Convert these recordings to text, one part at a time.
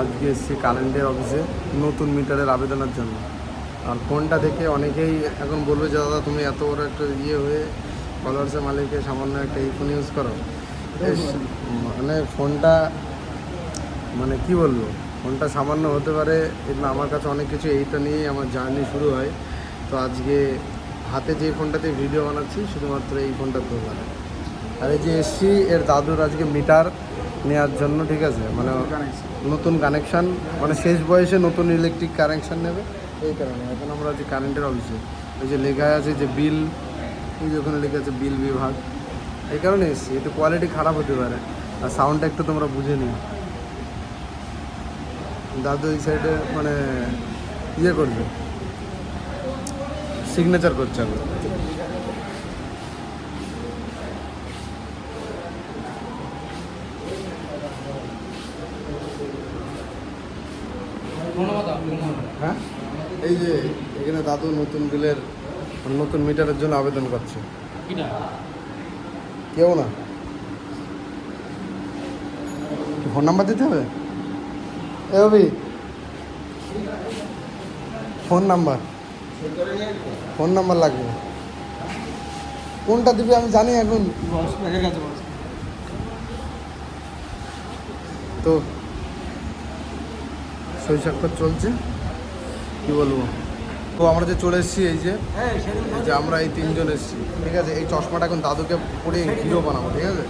আজকে এসেছি কারেন্টের অফিসে নতুন মিটারের আবেদনের জন্য। আর ফোনটা দেখে অনেকেই এখন বলবে যে, দাদা, তুমি এত বড় একটা ইয়ে হয়ে ফলোয়ার্সের মালিকে সামান্য একটা এই ফোন ইউজ করো মানে ফোনটা মানে কি বলব, ফোনটা সামান্য হতে পারে, কিন্তু আমার কাছে অনেক কিছু এইটা নিয়েই আমার জার্নি শুরু হয়। তো আজকে হাতে যে ফোনটাতে ভিডিও বানাচ্ছি, শুধুমাত্র এই ফোনটা তোলা আর এই যে এসছি এর দাদুর আজকে মিটার নেওয়ার জন্য ঠিক আছে? মানে নতুন কানেকশান মানে শেষ বয়সে নতুন ইলেকট্রিক কানেকশান নেবে। এই কারণে এখন আমরা আছি কারেন্টের অফিসে ওই যে লেখা আছে যে বিল ওই যে ওখানে লেখা আছে বিল বিভাগ। এই কারণে এসছি একটু কোয়ালিটি খারাপ হতে পারে। আর সাউন্ডটা একটু তোমরা বুঝে নিও। দাদু এই সাইডে মানে ইয়ে করবে সিগনেচার করছে আমি হ্যাঁ? এই যে এখানে দাদু নতুন বিলের নতুন মিটারের জন্য আবেদন করছে। কেউ না। ফোন নাম্বার দিতে হবে? এ Abhi phone number phone number লাগবে। কোনটা দিবি আমি জানি এখন। তো সই স্বাক্ষর চলছে। কি বলব? তো আমরা যে চলে এসেছি এই যে যে আমরা এই তিনজন এসেছি, ঠিক আছে? এই চশমাটা এখন দাদুকে পরে হিরো বানাবো, ঠিক আছে?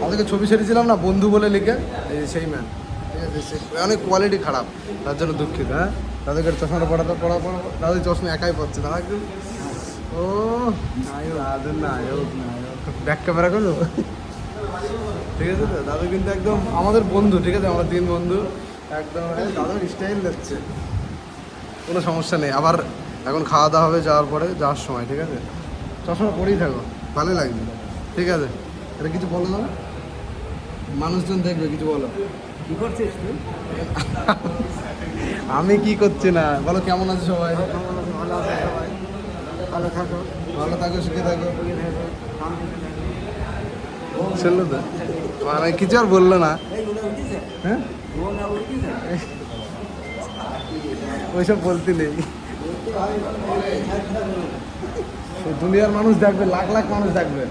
আমাদেরকে ছবি ছেড়েছিলাম না, বন্ধু বলে লিখে, এই সেই ম্যান ঠিক আছে? অনেক কোয়ালিটি খারাপ, তার জন্য দুঃখিত হ্যাঁ? দাদুকে চশমাটা পড়াতে পড়া পড়া দাদু চশমা একাই পড়ছে দাদা। একদম ও ব্যাক ক্যামেরা করল ঠিক আছে তো? দাদু কিন্তু একদম আমাদের বন্ধু, ঠিক আছে? আমরা তিন বন্ধু। একদম, দাদুর স্টাইল যাচ্ছে। কোনো সমস্যা নেই। আবার এখন খাওয়া দাওয়া হবে যাওয়ার পরে যাওয়ার সময় ঠিক আছে? চশমা পরেই থাকো। ভালো লাগবে। ঠিক আছে? এটা কিছু বলো না মানুষজন দেখবে কিছু বলো। কি করছিস তুই? আমি কি করছি না? বলো কেমন আছে সবাই? ভালো আছে সবাই ভালো থাকো ভালো থাকো। সুখে থাকো। শুনলো তো। মানে কিছু আর বলল না। হ্যাঁ? ওইসব বলতে নেই। দুনিয়ার মানুষ দেখবে, লাখ লাখ মানুষ দেখবে।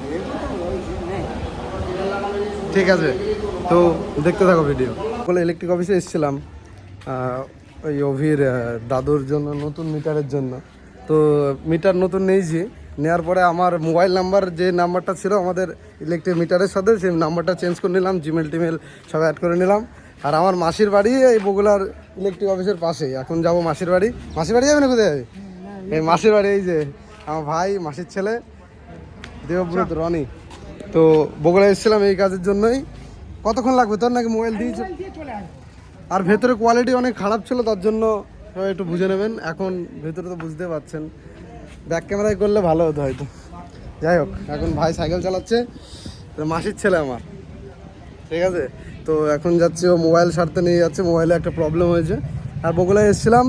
ঠিক আছে, তো দেখতে থাকো ভিডিও বলে ইলেকট্রিক অফিসে এসেছিলাম ওই অভির দাদুর জন্য, নতুন মিটারের জন্য। তো মিটার নতুন নিয়েছি নেওয়ার পরে আমার মোবাইল নাম্বার যে নাম্বারটা ছিল আমাদের ইলেকট্রিক মিটারের সাথে, সেই নাম্বারটা চেঞ্জ করে নিলাম জিমেল টিমেল সব অ্যাড করে নিলাম। আর আমার মাসির বাড়ি এই বগুলার ইলেকট্রিক অফিসের পাশে এখন যাব মাসির বাড়ি। মাসির বাড়ি যাবে না কোথায়? যাবে এই মাসির বাড়ি এই যে আমার ভাই মাসির ছেলে দেবব্রত রনি। তো বগুলা এসেছিলাম এই কাজের জন্যই। কতক্ষণ লাগবে? তোর নাকি মোবাইল দিয়েছে? আর ভেতরে কোয়ালিটি অনেক খারাপ ছিল তার জন্য সবাই একটু বুঝে নেবেন। এখন ভেতরে তো বুঝতে পারছেন। ব্যাক ক্যামেরায় করলে ভালো হতো হয়তো। যাই হোক এখন ভাই সাইকেল চালাচ্ছে। মাসির ছেলে আমার। ঠিক আছে? তো এখন যাচ্ছে, ও মোবাইল সারতে নিয়ে যাচ্ছে, মোবাইলে একটা প্রবলেম হয়েছে। আর বগুলায় এসেছিলাম।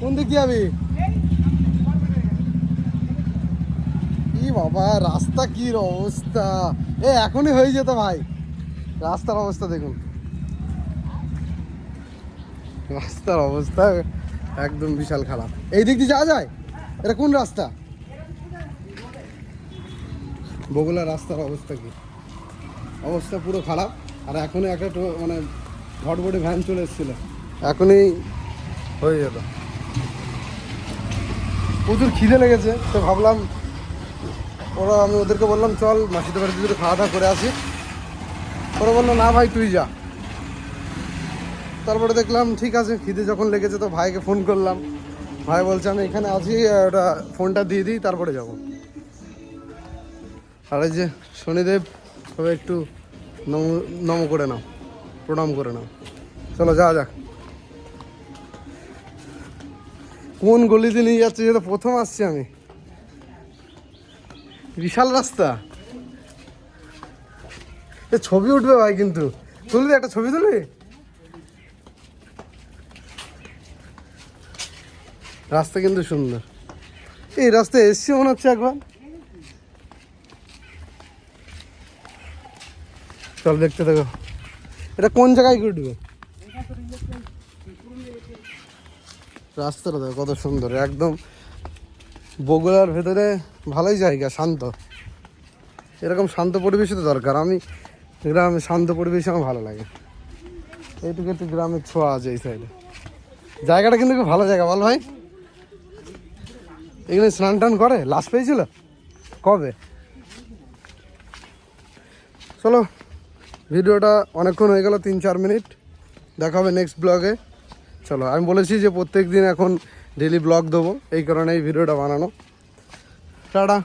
কোন দিক দিয়ে যাবি? কি বাবা, রাস্তা কি অবস্থা? এ, এখনই হয়ে যেত ভাই। রাস্তার অবস্থা দেখুন। রাস্তার অবস্থা একদম বিশাল খারাপ। এই দিক দিয়ে যাওয়া যায়? এটা কোন রাস্তা? বগুলা রাস্তার অবস্থা কি? অবস্থা পুরো খারাপ। আর এখনই একটা মানে ভটভটে ভ্যান চলে এসেছিল। এখনই হয়ে যেত। প্রচুর খিদে লেগেছে, তো ভাবলাম ওরা আমি ওদেরকে বললাম, চল মাসিদের বাড়িতে যদি খাওয়া দাওয়া করে আসি। ওরা বলল, না ভাই, তুই যা। তারপরে দেখলাম, ঠিক আছে, খিদে যখন লেগেছে তো ভাইকে ফোন করলাম। ভাই বলছে, আমি এখানে আছি ওটা ফোনটা দিয়ে দিই, তারপরে যাব। আর এই যে শনিদেব, সবাই একটু নম নম করে নাও, প্রণাম করে নাও। চলো যা যাক। কোন গলিতে নিয়ে যাচ্ছে যেটা প্রথম আসছি আমি। বিশাল রাস্তা। এ ছবি উঠবে ভাই কিন্তু। তুলবি একটা ছবি তুলবি? রাস্তা কিন্তু সুন্দর। এই রাস্তায় এসছি মনে হচ্ছে একবার। চল দেখতে দেখো এটা কোন জায়গায় ঘুরবে রাস্তাটা কত সুন্দর, একদম বগুড়ার ভেতরে ভালোই জায়গা, শান্ত। এরকম শান্ত পরিবেশই তো দরকার। আমি গ্রামে শান্ত পরিবেশ আমার ভালো লাগে। এইটুকু একটু গ্রামের ছোঁয়া আছে এই সাইডে জায়গাটা কিন্তু খুব ভালো জায়গা, বল ভাই। এখানে স্নান টান করে? লাশ পেয়েছিল? কবে? চলো, ভিডিওটা অনেকক্ষণ হয়ে গেল, তিন চার মিনিট। দেখা হবে নেক্সট ব্লগে চলো, আমি বলেছি যে প্রত্যেক দিন এখন ডেলি ব্লগ দেবো, এই কারণে এই ভিডিওটা বানানো। টাটা।